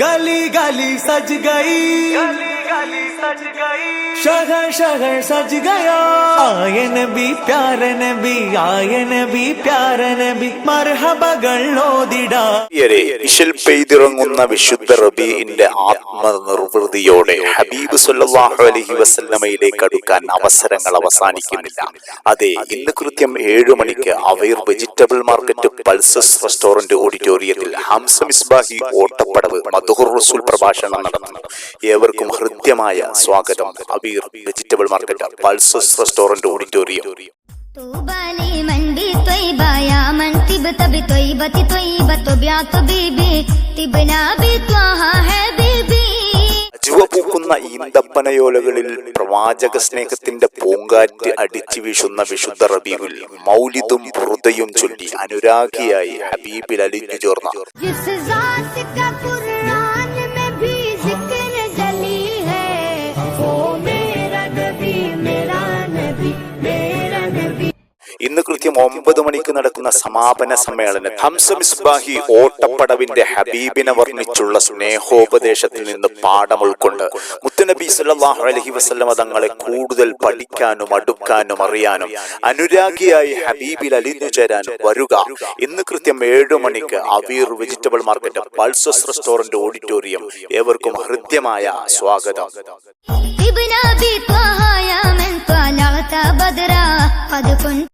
गली गली सज गई गली शहर शहर सज गया आय नबी प्यार नबी आय नबी प्यार नबी മർഹബകൾ ഓതിടാ പ്രിയരെ ഇശൽ പെയ്തിറങ്ങുന്ന വിശുദ്ധ റബീഇന്റെ ആത്മനിർവൃതിയോടെ ഹബീബ് സല്ലല്ലാഹു അലൈഹി വസല്ലമയിലേക്ക് അടുക്കാൻ അവസരങ്ങൾ അവസാനിക്കുന്നില്ല അതെ ഇന്ന് കൃത്യം ഏഴു മണിക്ക് Abeer vegetable market pulses restaurant ഓഡിറ്റോറിയത്തിൽ ഹംസ മിസ്ബാഹി ഓട്ടപ്പടവ് മധുഹുർ റസൂൽ പ്രഭാഷണം നടന്നു ഏവർക്കും ഹൃദ്യമായ സ്വാഗതം. Abeer vegetable market pulses restaurant auditorium. ചുവപ്പൂക്കുന്ന ഈന്തപ്പനയോലകളിൽ പ്രവാചക സ്നേഹത്തിന്റെ പൂങ്കാറ്റ് അടിച്ചു വീശുന്ന വിശുദ്ധ റബീബിൽ മൗലിതും ഹൃദയും ചൊല്ലി അനുരാഗിയായി ഹബീബിൽ അലിഞ്ഞു ചേർന്നു. ഇന്ന് കൃത്യം ഒമ്പത് മണിക്ക് നടക്കുന്ന സമാപന സമ്മേളനം ഹംസ മിസ്ബാഹി ഓട്ടപ്പടവിന്റെ ഹബീബിനെ വർണ്ണിച്ചുള്ള സ്നേഹോപദേശത്തിൽ നിന്ന് പാഠം ഉൾക്കൊണ്ട് മുത്തുനബി സല്ലല്ലാഹു അലൈഹി വസല്ലമ തങ്ങളെ കൂടുതൽ പഠിക്കാനും അടുക്കാനും അറിയാനും അനുരാഗിയായി ഹബീബിൽ അലിഞ്ഞു ചേരാനും വരുക ഇന്ന് കൃത്യം ഏഴു മണിക്ക് Aweer vegetable market pulses restaurant auditorium ഏവർക്കും ഹൃദ്യമായ സ്വാഗതം ابن ابي طه يا من طلعت بدرا قد كنت